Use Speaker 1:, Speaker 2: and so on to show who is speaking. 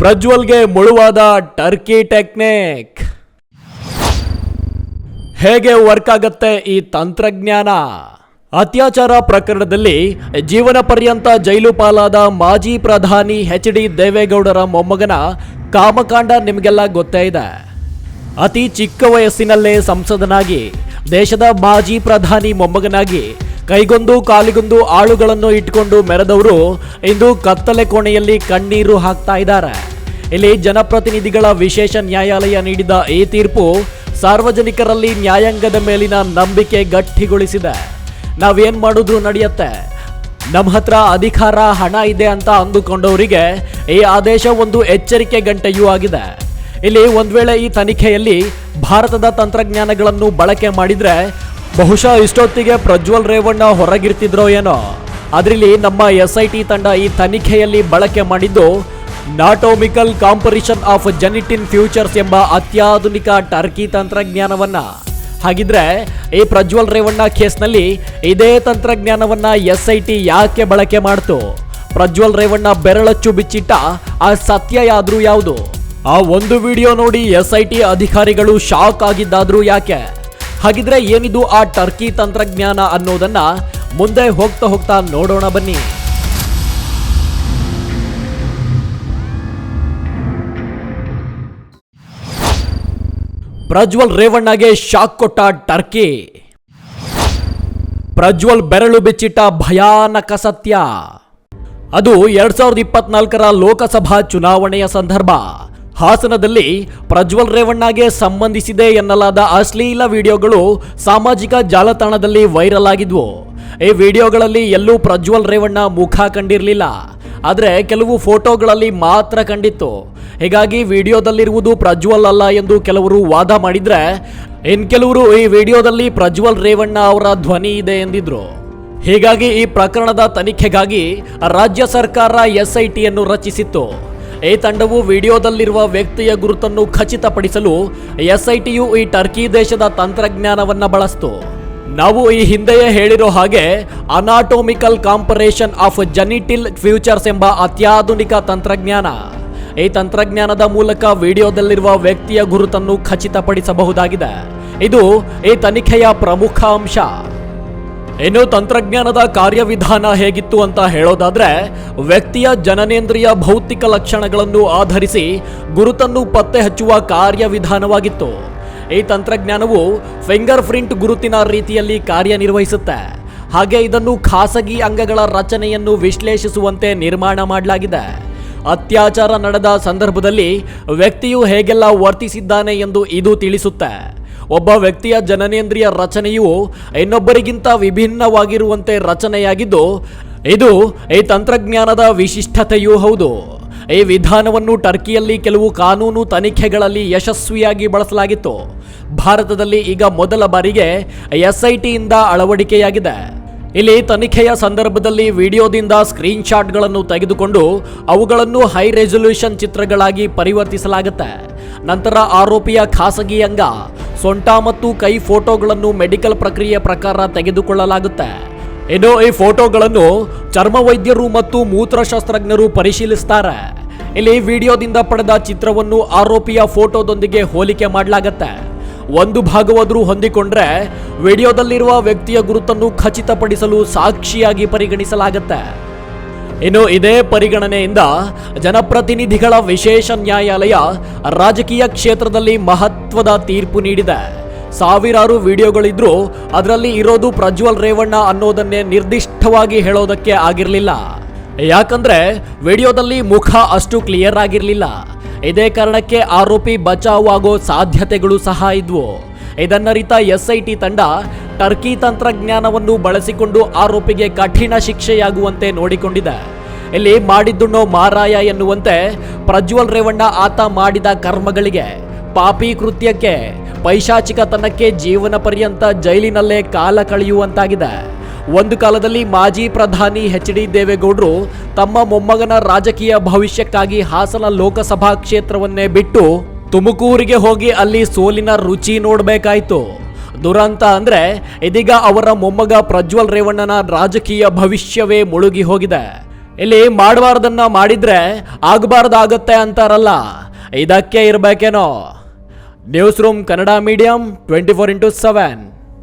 Speaker 1: ಪ್ರಜ್ವಲ್ಗೆ ಮುಳುವಾದ Turkey technique. ಹೇಗೆ work ಆಗತ್ತೆ ಈ ತಂತ್ರಜ್ಞಾನ? ಅತ್ಯಾಚಾರ ಪ್ರಕರಣದಲ್ಲಿ ಜೀವನ ಪರ್ಯಂತ ಜೈಲು ಪಾಲಾದ ಮಾಜಿ ಪ್ರಧಾನಿ ಎಚ್ ಡಿ ದೇವೇಗೌಡರ ಮೊಮ್ಮಗನ ಕಾಮಕಾಂಡ ನಿಮಗೆಲ್ಲ ಗೊತ್ತೇ ಇದೆ. ಅತಿ ಚಿಕ್ಕ ವಯಸ್ಸಿನಲ್ಲೇ ಸಂಸದನಾಗಿ, ದೇಶದ ಮಾಜಿ ಪ್ರಧಾನಿ ಮೊಮ್ಮಗನಾಗಿ ಕೈಗೊಂದು ಕಾಲಿಗೊಂದು ಆಳುಗಳನ್ನು ಇಟ್ಕೊಂಡು ಮೆರೆದವರು ಇಂದು ಕತ್ತಲೆ ಕೋಣೆಯಲ್ಲಿ ಕಣ್ಣೀರು ಹಾಕ್ತಾ ಇದ್ದಾರೆ. ಇಲ್ಲಿ ಜನಪ್ರತಿನಿಧಿಗಳ ವಿಶೇಷ ನ್ಯಾಯಾಲಯ ನೀಡಿದ ಈ ತೀರ್ಪು ಸಾರ್ವಜನಿಕರಲ್ಲಿ ನ್ಯಾಯಾಂಗದ ಮೇಲಿನ ನಂಬಿಕೆ ಗಟ್ಟಿಗೊಳಿಸಿದೆ. ನಾವೇನ್ ಮಾಡಿದ್ರು ನಡೆಯುತ್ತೆ. ನಮ್ಮ ಹತ್ರ ಅಧಿಕಾರ, ಹಣ ಇದೆ ಅಂತ ಅಂದುಕೊಂಡವರಿಗೆ ಈ ಆದೇಶ ಒಂದು ಎಚ್ಚರಿಕೆ ಗಂಟೆಯೂ ಆಗಿದೆ. ಇಲ್ಲಿ ಒಂದು ವೇಳೆ ಈ ತನಿಖೆಯಲ್ಲಿ ಭಾರತದ ತಂತ್ರಜ್ಞಾನಗಳನ್ನು ಬಳಕೆ ಮಾಡಿದ್ರೆ ಬಹುಶಃ ಇಷ್ಟೊತ್ತಿಗೆ ಪ್ರಜ್ವಲ್ ರೇವಣ್ಣ ಹೊರಗಿರ್ತಿದ್ರೋ ಏನೋ. ಅದರಲ್ಲಿ ನಮ್ಮ ಎಸ್ ಐ ಟಿ ತಂಡ ಈ ತನಿಖೆಯಲ್ಲಿ ಬಳಕೆ ಮಾಡಿದ್ದು ನಾಟೋಮಿಕಲ್ ಕಾಂಪರಿಷನ್ ಆಫ್ ಜೆನಿಟಿನ್ ಫ್ಯೂಚರ್ಸ್ ಎಂಬ ಅತ್ಯಾಧುನಿಕ ಟರ್ಕಿ ತಂತ್ರಜ್ಞಾನವನ್ನ. ಹಾಗಿದ್ರೆ ಈ ಪ್ರಜ್ವಲ್ ರೇವಣ್ಣ ಕೇಸ್ನಲ್ಲಿ ಇದೇ ತಂತ್ರಜ್ಞಾನವನ್ನ ಎಸ್ ಐ ಟಿ ಯಾಕೆ ಬಳಕೆ ಮಾಡ್ತು? ಪ್ರಜ್ವಲ್ ರೇವಣ್ಣ ಬೆರಳಚ್ಚು ಬಿಚ್ಚಿಟ್ಟ ಆ ಸತ್ಯ ಯಾವುದು? ಆ ಒಂದು ವಿಡಿಯೋ ನೋಡಿ ಎಸ್ ಐ ಟಿ ಅಧಿಕಾರಿಗಳು ಶಾಕ್ ಆಗಿದ್ದಾದ್ರೂ ಯಾಕೆ? ಹಾಗಿದ್ರೆ ಏನಿದು ಆ ಟರ್ಕಿ ತಂತ್ರಜ್ಞಾನ ಅನ್ನೋದನ್ನ ಮುಂದೆ ಹೋಗ್ತಾ ಹೋಗ್ತಾ ನೋಡೋಣ ಬನ್ನಿ. ಪ್ರಜ್ವಲ್ ರೇವಣ್ಣಗೆ ಶಾಕ್ ಕೊಟ್ಟ ಟರ್ಕಿ. ಪ್ರಜ್ವಲ್ ಬೆರಳು ಬಿಚ್ಚಿಟ್ಟ ಭಯಾನಕ ಸತ್ಯ. ಅದು ಎರಡ್ ಸಾವಿರದ ಇಪ್ಪತ್ನಾಲ್ಕರ ಲೋಕಸಭಾ ಚುನಾವಣೆಯ ಸಂದರ್ಭ. ಹಾಸನದಲ್ಲಿ ಪ್ರಜ್ವಲ್ ರೇವಣ್ಣಗೆ ಸಂಬಂಧಿಸಿದೆ ಎನ್ನಲಾದ ಅಶ್ಲೀಲ ವಿಡಿಯೋಗಳು ಸಾಮಾಜಿಕ ಜಾಲತಾಣದಲ್ಲಿ ವೈರಲ್ ಆಗಿದ್ವು. ಈ ವಿಡಿಯೋಗಳಲ್ಲಿ ಎಲ್ಲೂ ಪ್ರಜ್ವಲ್ ರೇವಣ್ಣ ಮುಖ ಕಂಡಿರಲಿಲ್ಲ. ಆದರೆ ಕೆಲವು ಫೋಟೋಗಳಲ್ಲಿ ಮಾತ್ರ ಕಂಡಿತ್ತು. ಹೀಗಾಗಿ ವಿಡಿಯೋದಲ್ಲಿರುವುದು ಪ್ರಜ್ವಲ್ ಅಲ್ಲ ಎಂದು ಕೆಲವರು ವಾದ ಮಾಡಿದ್ರೆ, ಇನ್ ಕೆಲವರು ಈ ವಿಡಿಯೋದಲ್ಲಿ ಪ್ರಜ್ವಲ್ ರೇವಣ್ಣ ಅವರ ಧ್ವನಿ ಇದೆ ಎಂದಿದ್ರು. ಹೀಗಾಗಿ ಈ ಪ್ರಕರಣದ ತನಿಖೆಗಾಗಿ ರಾಜ್ಯ ಸರ್ಕಾರ ಎಸ್ಐಟಿಯನ್ನು ರಚಿಸಿತ್ತು. ಈ ತಂಡವು ವಿಡಿಯೋದಲ್ಲಿರುವ ವ್ಯಕ್ತಿಯ ಗುರುತನ್ನು ಖಚಿತಪಡಿಸಲು ಎಸ್ಐಟಿಯು ಈ ಟರ್ಕಿ ದೇಶದ ತಂತ್ರಜ್ಞಾನವನ್ನು ಬಳಸ್ತು. ನಾವು ಈ ಹಿಂದೆಯೇ ಹೇಳಿರೋ ಹಾಗೆ ಅನಾಟೋಮಿಕಲ್ ಕಾಂಪರೇಷನ್ ಆಫ್ ಜನಿಟಿಲ್ ಫ್ಯೂಚರ್ಸ್ ಎಂಬ ಅತ್ಯಾಧುನಿಕ ತಂತ್ರಜ್ಞಾನ. ಈ ತಂತ್ರಜ್ಞಾನದ ಮೂಲಕ ವಿಡಿಯೋದಲ್ಲಿರುವ ವ್ಯಕ್ತಿಯ ಗುರುತನ್ನು ಖಚಿತಪಡಿಸಬಹುದಾಗಿದೆ. ಇದು ಈ ತನಿಖೆಯ ಪ್ರಮುಖ ಅಂಶ. ಇನ್ನು ತಂತ್ರಜ್ಞಾನದ ಕಾರ್ಯವಿಧಾನ ಹೇಗಿತ್ತು ಅಂತ ಹೇಳೋದಾದ್ರೆ, ವ್ಯಕ್ತಿಯ ಜನನೇಂದ್ರಿಯ ಭೌತಿಕ ಲಕ್ಷಣಗಳನ್ನು ಆಧರಿಸಿ ಗುರುತನ್ನು ಪತ್ತೆ ಹಚ್ಚುವ ಕಾರ್ಯವಿಧಾನವಾಗಿತ್ತು. ಈ ತಂತ್ರಜ್ಞಾನವು ಫಿಂಗರ್ ಪ್ರಿಂಟ್ ಗುರುತಿನ ರೀತಿಯಲ್ಲಿ ಕಾರ್ಯನಿರ್ವಹಿಸುತ್ತೆ. ಹಾಗೆ ಇದನ್ನು ಖಾಸಗಿ ಅಂಗಗಳ ರಚನೆಯನ್ನು ವಿಶ್ಲೇಷಿಸುವಂತೆ ನಿರ್ಮಾಣ ಮಾಡಲಾಗಿದೆ. ಅತ್ಯಾಚಾರ ನಡೆದ ಸಂದರ್ಭದಲ್ಲಿ ವ್ಯಕ್ತಿಯು ಹೇಗೆಲ್ಲ ವರ್ತಿಸಿದ್ದಾನೆ ಎಂದು ಇದು ತಿಳಿಸುತ್ತೆ. ಒಬ್ಬ ವ್ಯಕ್ತಿಯ ಜನನೇಂದ್ರಿಯ ರಚನೆಯು ಇನ್ನೊಬ್ಬರಿಗಿಂತ ವಿಭಿನ್ನವಾಗಿರುವಂತೆ ರಚನೆಯಾಗಿದ್ದು, ಇದು ಈ ತಂತ್ರಜ್ಞಾನದ ವಿಶಿಷ್ಟತೆಯೂ ಹೌದು. ಈ ವಿಧಾನವನ್ನು ಟರ್ಕಿಯಲ್ಲಿ ಕೆಲವು ಕಾನೂನು ತನಿಖೆಗಳಲ್ಲಿ ಯಶಸ್ವಿಯಾಗಿ ಬಳಸಲಾಗಿತ್ತು. ಭಾರತದಲ್ಲಿ ಈಗ ಮೊದಲ ಬಾರಿಗೆ ಎಸ್ಐಟಿಯಿಂದ ಅಳವಡಿಕೆಯಾಗಿದೆ. ಇಲ್ಲಿ ತನಿಖೆಯ ಸಂದರ್ಭದಲ್ಲಿ ವಿಡಿಯೋದಿಂದ ಸ್ಕ್ರೀನ್ಶಾಟ್ಗಳನ್ನು ತೆಗೆದುಕೊಂಡು ಅವುಗಳನ್ನು ಹೈ ರೆಸೊಲ್ಯೂಷನ್ ಚಿತ್ರಗಳಾಗಿ ಪರಿವರ್ತಿಸಲಾಗುತ್ತೆ. ನಂತರ ಆರೋಪಿಯ ಖಾಸಗಿ ಅಂಗ ಸೊಂಟ ಮತ್ತು ಕೈ ಫೋಟೋಗಳನ್ನು ಮೆಡಿಕಲ್ ಪ್ರಕ್ರಿಯೆ ಪ್ರಕಾರ ತೆಗೆದುಕೊಳ್ಳಲಾಗುತ್ತೆ. ಇನ್ನು ಈ ಫೋಟೋಗಳನ್ನು ಚರ್ಮ ವೈದ್ಯರು ಮತ್ತು ಮೂತ್ರಶಾಸ್ತ್ರಜ್ಞರು ಪರಿಶೀಲಿಸ್ತಾರೆ. ಇಲ್ಲಿ ವಿಡಿಯೋದಿಂದ ಪಡೆದ ಚಿತ್ರವನ್ನು ಆರೋಪಿಯ ಫೋಟೋದೊಂದಿಗೆ ಹೋಲಿಕೆ ಮಾಡಲಾಗತ್ತೆ. ಒಂದು ಭಾಗವಾದರೂ ಹೊಂದಿಕೊಂಡ್ರೆ ವಿಡಿಯೋದಲ್ಲಿರುವ ವ್ಯಕ್ತಿಯ ಗುರುತನ್ನು ಖಚಿತಪಡಿಸಲು ಸಾಕ್ಷಿಯಾಗಿ ಪರಿಗಣಿಸಲಾಗತ್ತೆ. ಇನ್ನು ಇದೇ ಪರಿಗಣನೆಯಿಂದ ಜನಪ್ರತಿನಿಧಿಗಳ ವಿಶೇಷ ನ್ಯಾಯಾಲಯ ರಾಜಕೀಯ ಕ್ಷೇತ್ರದಲ್ಲಿ ಮಹತ್ವದ ತೀರ್ಪು ನೀಡಿದೆ. ಸಾವಿರಾರು ವಿಡಿಯೋಗಳಿದ್ರೂ ಅದರಲ್ಲಿ ಇರೋದು ಪ್ರಜ್ವಲ್ ರೇವಣ್ಣ ಅನ್ನೋದನ್ನೇ ನಿರ್ದಿಷ್ಟವಾಗಿ ಹೇಳೋದಕ್ಕೆ ಆಗಿರಲಿಲ್ಲ. ಯಾಕಂದ್ರೆ ವಿಡಿಯೋದಲ್ಲಿ ಮುಖ ಅಷ್ಟು ಕ್ಲಿಯರ್ ಆಗಿರಲಿಲ್ಲ. ಇದೇ ಕಾರಣಕ್ಕೆ ಆರೋಪಿ ಬಚಾವ್ ಆಗೋ ಸಾಧ್ಯತೆಗಳು ಸಹ ಇದ್ವು. ಇದನ್ನರಿತ ಎಸ್ಐಟಿ ತಂಡ ಟರ್ಕಿ ತಂತ್ರಜ್ಞಾನವನ್ನು ಬಳಸಿಕೊಂಡು ಆರೋಪಿಗೆ ಕಠಿಣ ಶಿಕ್ಷೆಯಾಗುವಂತೆ ನೋಡಿಕೊಂಡಿದೆ. ಇಲ್ಲಿ ಮಾಡಿದ್ದುಣ್ಣೋ ಮಾರಾಯ ಎನ್ನುವಂತೆ ಪ್ರಜ್ವಲ್ ರೇವಣ್ಣ ಆತ ಮಾಡಿದ ಕರ್ಮಗಳಿಗೆ ಪಾಪಿ ಕೃತ್ಯಕ್ಕೆ, ಪೈಶಾಚಿಕತನಕ್ಕೆ ಜೀವನ ಪರ್ಯಂತ ಜೈಲಿನಲ್ಲೇ ಕಾಲ ಕಳೆಯುವಂತಾಗಿದೆ. ಒಂದು ಕಾಲದಲ್ಲಿ ಮಾಜಿ ಪ್ರಧಾನಿ ಎಚ್ ಡಿ ದೇವೇಗೌಡರು ತಮ್ಮ ಮೊಮ್ಮಗನ ರಾಜಕೀಯ ಭವಿಷ್ಯಕ್ಕಾಗಿ ಹಾಸನ ಲೋಕಸಭಾ ಕ್ಷೇತ್ರವನ್ನೇ ಬಿಟ್ಟು ತುಮಕೂರಿಗೆ ಹೋಗಿ ಅಲ್ಲಿ ಸೋಲಿನ ರುಚಿ ನೋಡಬೇಕಾಯ್ತು. ದುರಂತ ಅಂದರೆ ಇದೀಗ ಅವರ ಮೊಮ್ಮಗ ಪ್ರಜ್ವಲ್ ರೇವಣ್ಣನ ರಾಜಕೀಯ ಭವಿಷ್ಯವೇ ಮುಳುಗಿ ಹೋಗಿದೆ. ಇಲ್ಲಿ ಮಾಡಬಾರ್ದನ್ನ ಮಾಡಿದ್ರೆ ಆಗಬಾರ್ದಾಗತ್ತೆ ಅಂತಾರಲ್ಲ, ಇದಕ್ಕೆ ಇರಬೇಕೇನೋ? News room Kannada medium twenty four into seven